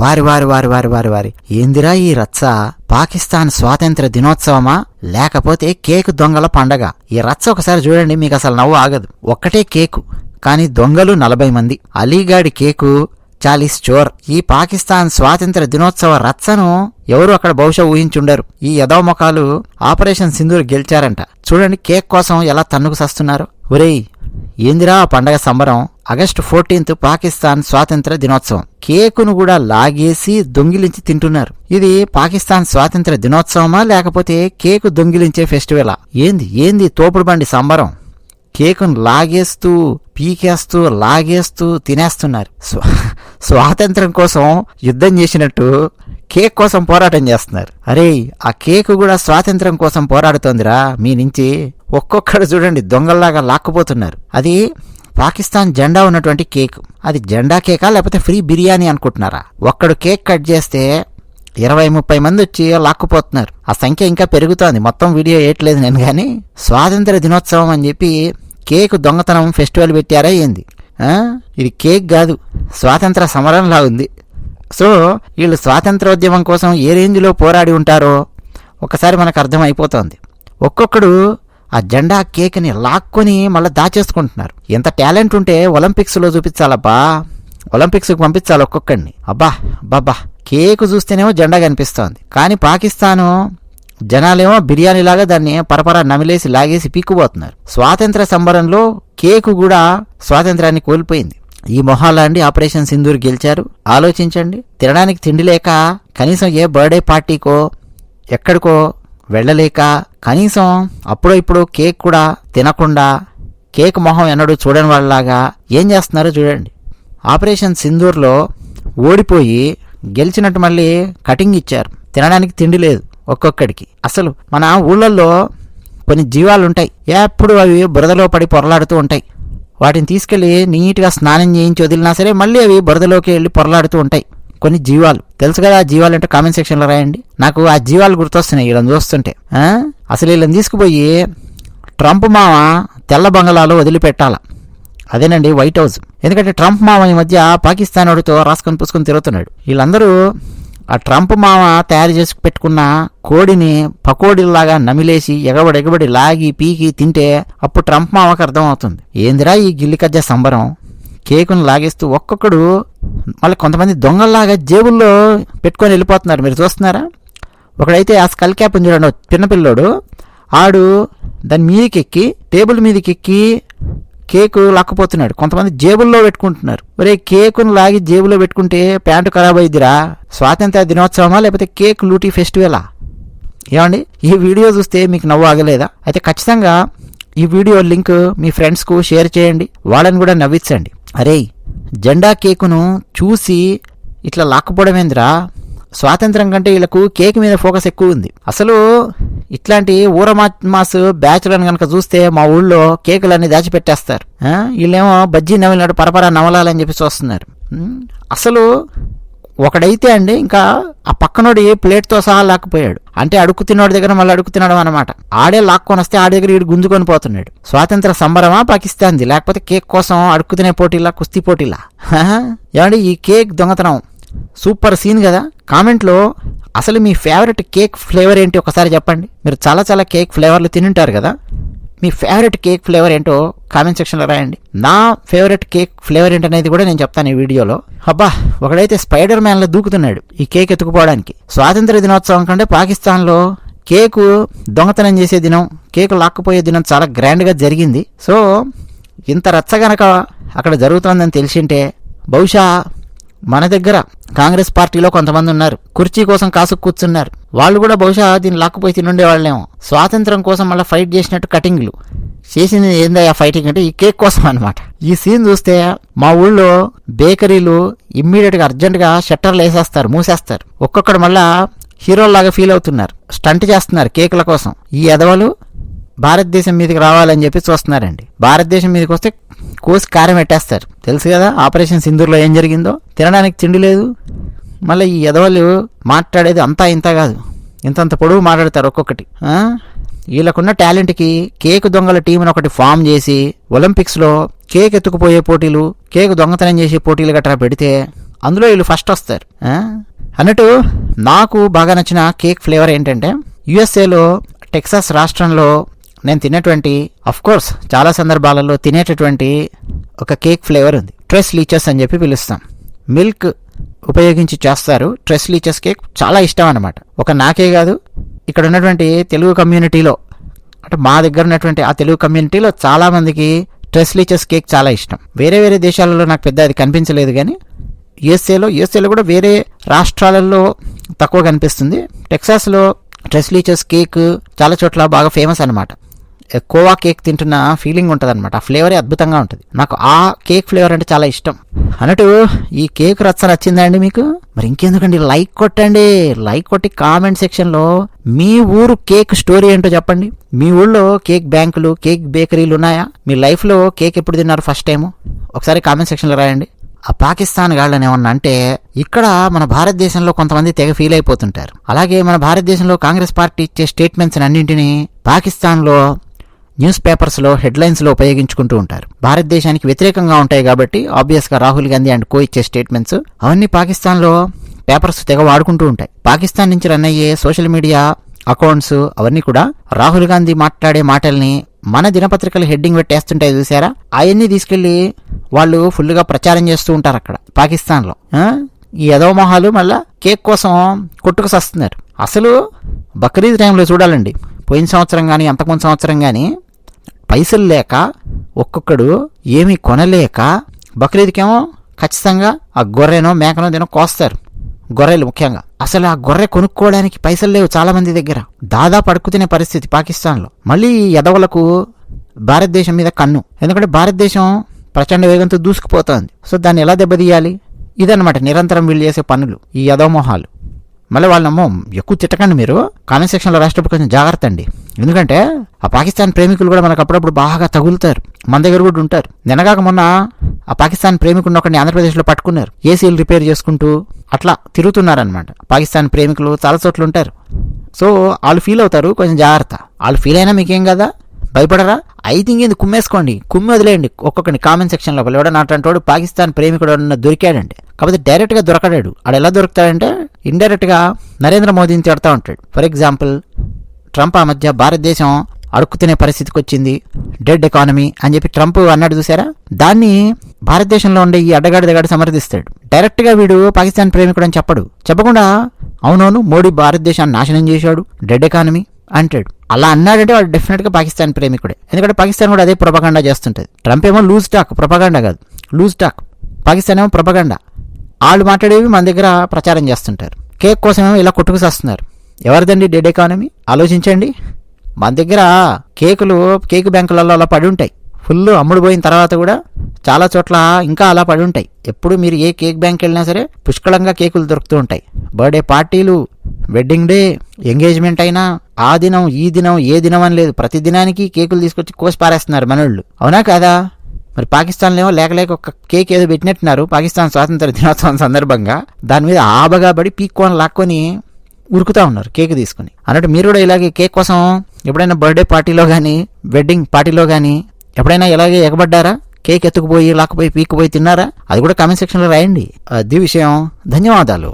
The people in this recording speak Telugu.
వారి వారి వారి వారి వారి వారి. ఏందిరా ఈ రచ్చ? పాకిస్తాన్ స్వాతంత్ర దినోత్సవమా? లేకపోతే కేకు దొంగల పండగ? ఈ రచ్చ ఒకసారి చూడండి మీకు అసలు నవ్వు ఆగదు. ఒక్కటే కేకు కానీ దొంగలు నలభై మంది. అలీగాడి కేకు చాలీస్ చోర్. ఈ పాకిస్తాన్ స్వాతంత్ర దినోత్సవ రచ్చను ఎవరు అక్కడ బహుశా ఊహించుండరు. ఈ యదవమొఖాలు ఆపరేషన్ సింధూర్ గెలిచారంట. చూడండి కేక్ కోసం ఎలా తన్నుకు సస్తున్నారు. ఒరేయ్ ఏందిరా ఆ పండగ సంబరం? ఆగస్టు ఫోర్టీన్త్ పాకిస్తాన్ స్వాతంత్ర దినోత్సవం. కేకును కూడా లాగేసి దొంగిలించి తింటున్నారు. ఇది పాకిస్తాన్ స్వాతంత్ర దినోత్సవమా లేకపోతే కేకు దొంగిలించే ఫెస్టివలా? ఏంది ఏంది తోపుడు బండి సంబరం? కేకును లాగేస్తూ పీకేస్తూ లాగేస్తూ తినేస్తున్నారు. స్వా స్వాతంత్రం కోసం యుద్ధం చేసినట్టు కేక్ కోసం పోరాటం చేస్తున్నారు. అరే ఆ కేకు కూడా స్వాతంత్రం కోసం పోరాడుతోందిరా మీ నుంచి. ఒక్కొక్కడు చూడండి దొంగల్లాగా లాక్కుపోతున్నారు. అది పాకిస్తాన్ జెండా ఉన్నటువంటి కేక్. అది జెండా కేకా లేకపోతే ఫ్రీ బిర్యానీ అనుకుంటున్నారా? ఒక్కడు కేక్ కట్ చేస్తే ఇరవై ముప్పై మంది వచ్చి లాక్కుపోతున్నారు. ఆ సంఖ్య ఇంకా పెరుగుతోంది. మొత్తం వీడియో వేయట్లేదు నేను కానీ స్వాతంత్ర దినోత్సవం అని చెప్పి కేక్ దొంగతనం ఫెస్టివల్ పెట్టారా ఏంది? ఇది కేక్ కాదు స్వాతంత్ర సమరంలా ఉంది. సో వీళ్ళు స్వాతంత్రోద్యమం కోసం ఏ రేంజ్లో పోరాడి ఉంటారో ఒకసారి మనకు అర్థం అయిపోతోంది ఒక్కొక్కడు ఆ జెండా కేక్ని లాక్కొని మళ్ళీ దాచేసుకుంటున్నారు. ఎంత టాలెంట్ ఉంటే ఒలింపిక్స్లో చూపించాలబ్బా. ఒలింపిక్స్కి పంపించాలి ఒక్కొక్కడిని. అబ్బా అబ్బా కేకు చూస్తేనేమో జెండా కనిపిస్తోంది. కానీ పాకిస్తాను జనాలేమో బిర్యానీలాగా దాన్ని పరపరా నమిలేసి లాగేసి పీక్కుపోతున్నారు. స్వాతంత్ర సంబరంలో కేకు కూడా స్వాతంత్రాన్ని కోల్పోయింది. ఈ మొహాలాండి ఆపరేషన్ సింధూర్ గెలిచారు. ఆలోచించండి. తినడానికి తిండి లేక కనీసం ఏ బర్త్డే పార్టీకో ఎక్కడికో వెళ్ళలేక కనీసం అప్పుడో ఇప్పుడు కేక్ కూడా తినకుండా కేక్ మొహం ఎన్నడూ చూడని వాళ్ళలాగా ఏం చేస్తున్నారో చూడండి. ఆపరేషన్ సింధూర్లో ఓడిపోయి గెలిచినట్టు మళ్ళీ కటింగ్ ఇచ్చారు. తినడానికి తిండి లేదు ఒక్కొక్కడికి. అసలు మన ఊళ్ళల్లో కొన్ని జీవాలు ఉంటాయి. ఎప్పుడు అవి బురదలో పడి పొరలాడుతూ ఉంటాయి. వాటిని తీసుకెళ్ళి నీట్గా స్నానం చేయించి వదిలినా సరే మళ్ళీ అవి బురదలోకి వెళ్ళి పొరలాడుతూ ఉంటాయి. కొన్ని జీవాలు. తెలుసు కదా ఆ జీవాలు అంటే కామెంట్ సెక్షన్లో రాయండి. నాకు ఆ జీవాలు గుర్తొస్తున్నాయి వీళ్ళని చూస్తుంటే. అసలు వీళ్ళని తీసుకుపోయి ట్రంప్ మామ తెల్ల బంగళాలు వదిలిపెట్టాల. అదేనండి వైట్ హౌస్. ఎందుకంటే ట్రంప్ మామ ఈ మధ్య పాకిస్తాన్ వాడితో రాసుకొని పుసుకొని తిరుగుతున్నాడు. వీళ్ళందరూ ఆ ట్రంప్ మామ తయారు చేసి పెట్టుకున్న కోడిని పకోడీలాగా నమిలేసి ఎగబడి ఎగబడి లాగి పీకి తింటే అప్పుడు ట్రంప్ మామకు అర్థమవుతుంది. ఏందిరా ఈ గిల్లికజ్జ సంబరం? కేకును లాగేస్తూ ఒక్కొక్కడు మళ్ళీ కొంతమంది దొంగల్లాగా జేబుల్లో పెట్టుకొని వెళ్ళిపోతున్నారు. మీరు చూస్తున్నారా? ఒకడైతే ఆ స్కల్ క్యాప్ చూడండి చిన్నపిల్లోడు ఆడు దాని మీదకి ఎక్కి టేబుల్ మీదకి ఎక్కి కేకు లాక్కపోతున్నాడు. కొంతమంది జేబుల్లో పెట్టుకుంటున్నారు. ఒరే కేకును లాగి జేబులో పెట్టుకుంటే ప్యాంటు ఖరాబ్ అయిద్దిరా? స్వాతంత్ర దినోత్సవమా? లేకపోతే కేక్ లూటీ ఫెస్టివలా? ఏమండి? ఈ వీడియో చూస్తే మీకు నవ్వు ఆగలేదా? అయితే ఖచ్చితంగా ఈ వీడియో లింక్ మీ ఫ్రెండ్స్కు షేర్ చేయండి. వాళ్ళని కూడా నవ్వించండి. అరే జెండా కేకును చూసి ఇట్లా లాక్కుపోవడమేందిరా? స్వాతంత్రం కంటే వీళ్ళకు కేక్ మీద ఫోకస్ ఎక్కువ ఉంది. అసలు ఇట్లాంటి ఊరమాస్ బ్యాచ్లను కనుక చూస్తే మా ఊళ్ళో కేకులన్నీ దాచిపెట్టేస్తారు. వీళ్ళేమో బజ్జీ నవలినాడు పరపర నవలాలని చెప్పి చూస్తున్నారు అసలు ఒకడైతే అండి ఇంకా ఆ పక్కనోడు ఏ ప్లేట్తో సహా లాక్కుపోయాడు. అంటే అడుక్కు తినోడి దగ్గర మళ్ళీ అడుక్కు తినడం అనమాట ఆడే లాక్కొని వస్తే ఆడి దగ్గర వీడు గుంజుకొని పోతున్నాడు. స్వాతంత్ర సంబరమా పాకిస్తాన్ది? లేకపోతే కేక్ కోసం అడుక్కు తినే పోటీలా కుస్తీ పోటీలా? ఏమండి ఈ కేక్ దొంగతనం సూపర్ సీన్ కదా? కామెంట్లో అసలు మీ ఫేవరెట్ కేక్ ఫ్లేవర్ ఏంటి ఒకసారి చెప్పండి. మీరు చాలా చాలా కేక్ ఫ్లేవర్లు తింటారు కదా? మీ ఫేవరెట్ కేక్ ఫ్లేవర్ ఏంటో కామెంట్ సెక్షన్లో రాయండి. నా ఫేవరెట్ కేక్ ఫ్లేవర్ ఏంటనేది కూడా నేను చెప్తాను ఈ వీడియోలో. అబ్బా ఒకడైతే స్పైడర్ మ్యాన్లో దూకుతున్నాడు ఈ కేక్ ఎత్తుకుపోవడానికి. స్వాతంత్ర దినోత్సవం కంటే పాకిస్తాన్లో కేకు దొంగతనం చేసే దినం కేకు లాక్కుపోయే దినం చాలా గ్రాండ్గా జరిగింది. సో ఇంత రచ్చ గనక అక్కడ జరుగుతోందని తెలిసింటే బహుశా మన దగ్గర కాంగ్రెస్ పార్టీలో కొంతమంది ఉన్నారు. కుర్చీ కోసం కాసు కూర్చున్నారు. వాళ్ళు కూడా బహుశా దీన్ని లాక్కుపోయి తినుండే వాళ్ళేమో. స్వాతంత్రం కోసం మళ్ళీ ఫైట్ చేసినట్టు కటింగ్లు. చేసింది ఆ ఫైటింగ్ అంటే ఈ కేక్ కోసం అనమాట ఈ సీన్ చూస్తే మా ఊళ్ళో బేకరీలు ఇమ్మీడియట్గా అర్జెంట్గా షట్టర్లు వేసేస్తారు మూసేస్తారు. ఒక్కొక్కడు మళ్ళా హీరోలాగా ఫీల్ అవుతున్నారు. స్టంట్ చేస్తున్నారు కేకుల కోసం. ఈ ఎదవలు భారతదేశం మీదకి రావాలని చెప్పి చూస్తున్నారండి. భారతదేశం మీదకి వస్తే కోసి కారం పెట్టేస్తారు. తెలుసు కదా ఆపరేషన్ సింధూర్లో ఏం జరిగిందో? తినడానికి తిండి లేదు. మళ్ళీ ఈ ఎదవలు మాట్లాడేది అంతా ఇంత కాదు. ఇంతంత పొడవు మాట్లాడతారు ఒక్కొక్కటి. వీళ్ళకున్న టాలెంట్కి కేక్ దొంగల టీంను ఒకటి ఫామ్ చేసి ఒలింపిక్స్లో కేక్ ఎత్తుకుపోయే పోటీలు కేక్ దొంగతనం చేసే పోటీలు గట్రా పెడితే అందులో వీళ్ళు ఫస్ట్ వస్తారు. అన్నట్టు నాకు బాగా నచ్చిన కేక్ ఫ్లేవర్ ఏంటంటే యుఎస్ఏలో టెక్సాస్ రాష్ట్రంలో నేను తినేటువంటి కోర్స్ చాలా సందర్భాలలో తినేటటువంటి ఒక కేక్ ఫ్లేవర్ ఉంది. ట్రెస్ లీచెస్ అని చెప్పి పిలుస్తాం. మిల్క్ ఉపయోగించి చేస్తారు. ట్రెస్ లీచెస్ కేక్ చాలా ఇష్టం అనమాట ఒక నాకే కాదు ఇక్కడ ఉన్నటువంటి తెలుగు కమ్యూనిటీలో అంటే మా దగ్గర ఉన్నటువంటి ఆ తెలుగు కమ్యూనిటీలో చాలామందికి ట్రెస్ లీచెస్ కేక్ చాలా ఇష్టం. వేరే వేరే దేశాలలో నాకు పెద్ద అది కనిపించలేదు కానీ యుఎస్ఏలో యుఎస్ఏలో కూడా వేరే రాష్ట్రాలలో తక్కువ కనిపిస్తుంది. టెక్సాస్లో ట్రెస్ లీచెస్ కేక్ చాలా చోట్ల బాగా ఫేమస్ అనమాట కోవా కేక్ తింటున్న ఫీలింగ్ ఉంటుంది అనమాట ఆ ఫ్లేవరే అద్భుతంగా ఉంటుంది. నాకు ఆ కేక్ ఫ్లేవర్ అంటే చాలా ఇష్టం. అన్నట్టు ఈ కేక్ రచ్చ నచ్చిందా అండి మీకు? మరి ఇంకెందుకండి? లైక్ కొట్టండి. లైక్ కొట్టి కామెంట్ సెక్షన్లో మీ ఊరు కేక్ స్టోరీ ఏంటో చెప్పండి. మీ ఊళ్ళో కేక్ బ్యాంకులు కేక్ బేకరీలు ఉన్నాయా? మీ లైఫ్లో కేక్ ఎప్పుడు తిన్నారు ఫస్ట్ టైము ఒకసారి కామెంట్ సెక్షన్లో రాయండి. ఆ పాకిస్తాన్ గాళ్ళని ఏమన్నా అంటే ఇక్కడ మన భారతదేశంలో కొంతమంది తెగ ఫీల్ అయిపోతుంటారు. అలాగే మన భారతదేశంలో కాంగ్రెస్ పార్టీ ఇచ్చే స్టేట్మెంట్స్ అన్నింటినీ పాకిస్తాన్లో న్యూస్ పేపర్స్లో హెడ్లైన్స్లో ఉపయోగించుకుంటూ ఉంటారు. భారతదేశానికి వ్యతిరేకంగా ఉంటాయి కాబట్టి ఆబ్వియస్గా రాహుల్ గాంధీ అండ్ కో ఇచ్చే స్టేట్మెంట్స్. అవన్నీ పాకిస్తాన్లో పేపర్స్ తెగ వాడుకుంటూ ఉంటాయి. పాకిస్తాన్ నుంచి రన్ అయ్యే సోషల్ మీడియా అకౌంట్స్ అవన్నీ కూడా రాహుల్ గాంధీ మాట్లాడే మాటల్ని మన దినపత్రికలు హెడ్డింగ్ పెట్టేస్తుంటాయి చూసారా అవన్నీ తీసుకెళ్ళి వాళ్ళు ఫుల్గా ప్రచారం చేస్తూ ఉంటారు అక్కడ పాకిస్తాన్లో. ఈ యదవ మొహాలు మళ్ళా కేక్ కోసం కొట్టుకు సస్తున్నారు. అసలు బక్రీద్ టైంలో చూడాలండి. పోయిన సంవత్సరం కానీ అంతకుముందు సంవత్సరం కానీ పైసలు లేక ఒక్కొక్కడు ఏమీ కొనలేక బక్రీద్కేమో ఖచ్చితంగా ఆ గొర్రెనో మేకనో తినో కోస్తారు. గొర్రెలు ముఖ్యంగా. అసలు ఆ గొర్రె కొనుక్కోవడానికి పైసలు లేవు చాలామంది దగ్గర. దాదాపు అడుక్కు తినే పరిస్థితి పాకిస్తాన్లో. మళ్ళీ ఎదవలకు భారతదేశం మీద కన్ను. ఎందుకంటే భారతదేశం ప్రచండ వేగంతో దూసుకుపోతోంది. సో దాన్ని ఎలా దెబ్బతీయాలి? ఇదన్నమాట నిరంతరం వీళ్ళు చేసే పనులు ఈ యదోమోహాలు మళ్ళీ వాళ్ళమ్మో ఎక్కువ తిట్టకండి మీరు. కామెంట్ సెక్షన్లో రాసేటప్పుడు కొంచెం జాగ్రత్త అండి. ఎందుకంటే ఆ పాకిస్తాన్ ప్రేమికులు కూడా మనకు అప్పుడప్పుడు బాగా తగులుతారు. మన దగ్గర కూడా ఉంటారు. నిన్నగాక మొన్న ఆ పాకిస్తాన్ ప్రేమికుడిని ఒకరిని ఆంధ్రప్రదేశ్లో పట్టుకున్నారు. ఏసీలు రిపేర్ చేసుకుంటూ అట్లా తిరుగుతున్నారనమాట పాకిస్తాన్ ప్రేమికులు చాలా చోట్ల ఉంటారు. సో వాళ్ళు ఫీల్ అవుతారు. కొంచెం జాగ్రత్త. వాళ్ళు ఫీల్ అయినా మీకేం కదా? భయపడరా? అయితే ఇంకేంది కుమ్మేసుకోండి. కుమ్మి వదిలేయండి. ఒక్కొక్కరిని కామెంట్ సెక్షన్ లోపల. ఎవడన్నా నాటంటోడు పాకిస్తాన్ ప్రేమికుడు అన్న దొరికాడంటే కాకపోతే డైరెక్ట్గా దొరకడాడు. ఆడు ఎలా దొరుకుతాడంటే ఇండైరెక్ట్గా నరేంద్ర మోదీని తిడతా ఉంటాడు. ఫర్ ఎగ్జాంపుల్ ట్రంప్ ఆ మధ్య భారతదేశం అడుక్కుతునే పరిస్థితికి వచ్చింది డెడ్ ఎకానమీ అని చెప్పి ట్రంప్ అన్నాడు చూసారా దాన్ని భారతదేశంలో ఉండే ఈ అడ్డగాడి దగ్గర సమర్థిస్తాడు. డైరెక్ట్గా వీడు పాకిస్తాన్ ప్రేమికుడు అని చెప్పడు. చెప్పకుండా అవునవును మోడీ భారతదేశాన్ని నాశనం చేశాడు డెడ్ ఎకానమీ అంటాడు. అలా అన్నాడంటే వాడు డెఫినెట్గా పాకిస్తాన్ ప్రేమికుడే. ఎందుకంటే పాకిస్తాన్ కూడా అదే ప్రొపగండా చేస్తుంటది. ట్రంప్ ఏమో లూజ్ టాక్ ప్రొపగండా కాదు. Loose talk. పాకిస్తాన్ ఏమో ప్రొపగండా. వాళ్ళు మాట్లాడేవి మన దగ్గర ప్రచారం చేస్తుంటారు. కేక్ కోసమేమో ఇలా కొట్టుకు వస్తున్నారు ఎవరిదండి డెడ్ ఎకానమీ? ఆలోచించండి. మన దగ్గర కేకులు కేక్ బ్యాంకులలో అలా పడి ఉంటాయి. ఫుల్ అమ్ముడుపోయిన తర్వాత కూడా చాలా చోట్ల ఇంకా అలా పడి ఉంటాయి. ఎప్పుడు మీరు ఏ కేక్ బ్యాంక్ వెళ్ళినా సరే పుష్కలంగా కేకులు దొరుకుతూ ఉంటాయి. బర్త్డే పార్టీలు వెడ్డింగ్ డే ఎంగేజ్మెంట్ అయినా ఆ దినం ఈ దినం ఏ దినం అని లేదు. ప్రతి దినానికి కేకులు తీసుకొచ్చి కోసి పారేస్తున్నారు మనోళ్ళు. అవునా కాదా? మరి పాకిస్తాన్లో ఏమో లేక లేక ఒక కేక్ ఏదో పెట్టినట్టున్నారు. పాకిస్తాన్ స్వాతంత్ర దినోత్సవం సందర్భంగా. దాని మీద ఆబగా పడి పీక్కొని లాక్కొని ఉరుకుతా ఉన్నారు కేక్ తీసుకుని. అన్నట్టు మీరు కూడా ఇలాగే కేక్ కోసం ఎప్పుడైనా బర్త్డే పార్టీలో కానీ వెడ్డింగ్ పార్టీలో కానీ ఎప్పుడైనా ఇలాగే ఎగబడ్డారా? కేక్ ఎత్తుకుపోయి లాక్కుపోయి పీక్కుపోయి తిన్నారా? అది కూడా కామెంట్ సెక్షన్లో రాయండి. అది విషయం. ధన్యవాదాలు.